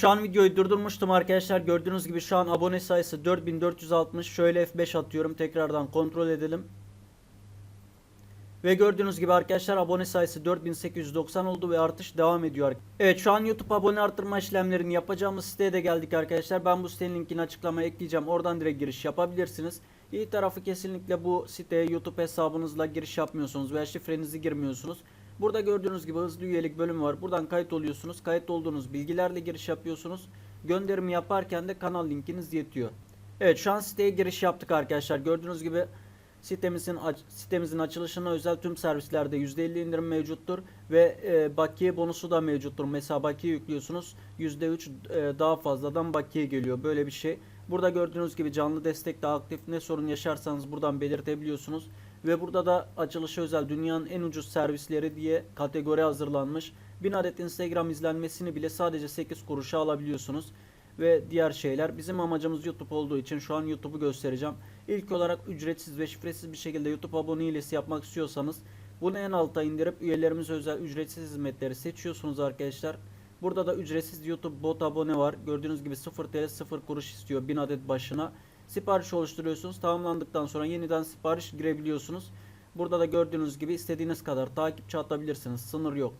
Şu an videoyu durdurmuştum arkadaşlar. Gördüğünüz gibi şu an abone sayısı 4460. Şöyle F5 atıyorum. Tekrardan kontrol edelim. Ve gördüğünüz gibi arkadaşlar abone sayısı 4890 oldu ve artış devam ediyor. Evet şu an YouTube abone artırma işlemlerini yapacağımız siteye de geldik arkadaşlar. Ben bu sitenin linkini açıklamaya ekleyeceğim. Oradan direkt giriş yapabilirsiniz. İyi tarafı kesinlikle bu siteye YouTube hesabınızla giriş yapmıyorsunuz veya şifrenizi girmiyorsunuz. Burada gördüğünüz gibi hızlı üyelik bölümü var. Buradan kayıt oluyorsunuz. Kayıt olduğunuz bilgilerle giriş yapıyorsunuz. Gönderimi yaparken de kanal linkiniz yetiyor. Evet şu an siteye giriş yaptık arkadaşlar. Gördüğünüz gibi sitemizin sitemizin açılışına özel tüm servislerde %50 indirim mevcuttur ve e, bakiye bonusu da mevcuttur. Mesela bakiye yüklüyorsunuz %3 e, daha fazladan bakiye geliyor. Böyle bir şey. Burada gördüğünüz gibi canlı destek de aktif. Ne sorun yaşarsanız buradan belirtebiliyorsunuz. Ve burada da açılışa özel dünyanın en ucuz servisleri diye kategori hazırlanmış. 1000 adet Instagram izlenmesini bile sadece 8 kuruşa alabiliyorsunuz. Ve diğer şeyler. Bizim amacımız YouTube olduğu için şu an YouTube'u göstereceğim. İlk olarak ücretsiz ve şifresiz bir şekilde YouTube abone hilesi yapmak istiyorsanız bunu en alta indirip üyelerimize özel ücretsiz hizmetleri seçiyorsunuz arkadaşlar. Burada da ücretsiz YouTube bot abone var. Gördüğünüz gibi 0 TL 0 kuruş istiyor 1000 adet başına. Sipariş oluşturuyorsunuz. Tamamlandıktan sonra yeniden sipariş girebiliyorsunuz. Burada da gördüğünüz gibi istediğiniz kadar takipçi atabilirsiniz. Sınır yok.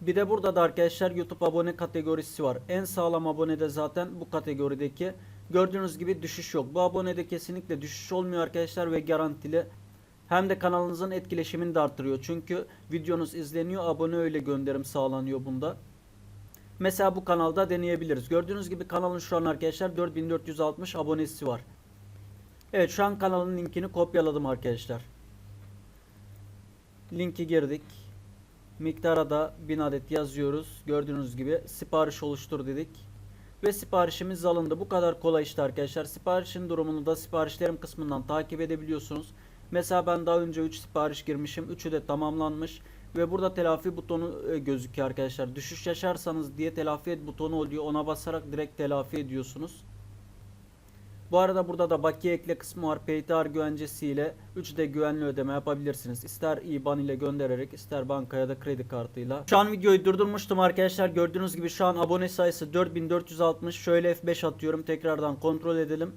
Bir de burada da arkadaşlar YouTube abone kategorisi var. En sağlam abone de zaten bu kategorideki. Gördüğünüz gibi düşüş yok. Bu abonede kesinlikle düşüş olmuyor arkadaşlar ve garantili. Hem de kanalınızın etkileşimini de arttırıyor. Çünkü videonuz izleniyor, abone öyle gönderim sağlanıyor bunda. Mesela bu kanalda deneyebiliriz. Gördüğünüz gibi kanalın şu an arkadaşlar 4460 abonesi var. Evet şu an kanalın linkini kopyaladım arkadaşlar. Linki girdik. Miktara da 1000 adet yazıyoruz. Gördüğünüz gibi sipariş oluştur dedik. Ve siparişimiz alındı. Bu kadar kolay işte arkadaşlar. Siparişin durumunu da siparişlerim kısmından takip edebiliyorsunuz. Mesela ben daha önce 3 sipariş girmişim. 3'ü de tamamlanmış. Ve burada telafi butonu e, gözüküyor arkadaşlar. Düşüş yaşarsanız diye telafi et butonu oluyor. Ona basarak direkt telafi ediyorsunuz. Bu arada burada da bakiye ekle kısmı var. PayTar güvencesiyle 3D güvenli ödeme yapabilirsiniz. İster IBAN ile göndererek ister banka ya da kredi kartıyla. Şu an videoyu durdurmuştum arkadaşlar. Gördüğünüz gibi şu an abone sayısı 4460. Şöyle F5 atıyorum. Tekrardan kontrol edelim.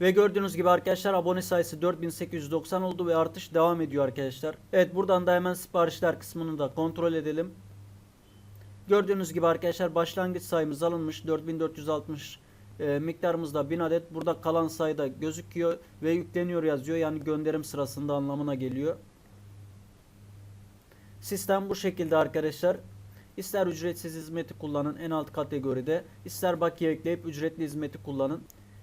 Ve gördüğünüz gibi arkadaşlar abone sayısı 4890 oldu ve artış devam ediyor arkadaşlar. Evet buradan da hemen siparişler kısmını da kontrol edelim. Gördüğünüz gibi arkadaşlar başlangıç sayımız alınmış 4460 e, miktarımızda 1000 adet. Burada kalan sayıda gözüküyor ve yükleniyor yazıyor. Yani gönderim sırasında anlamına geliyor. Sistem bu şekilde arkadaşlar. İster ücretsiz hizmeti kullanın en alt kategoride. ister bakiye ekleyip ücretli hizmeti kullanın.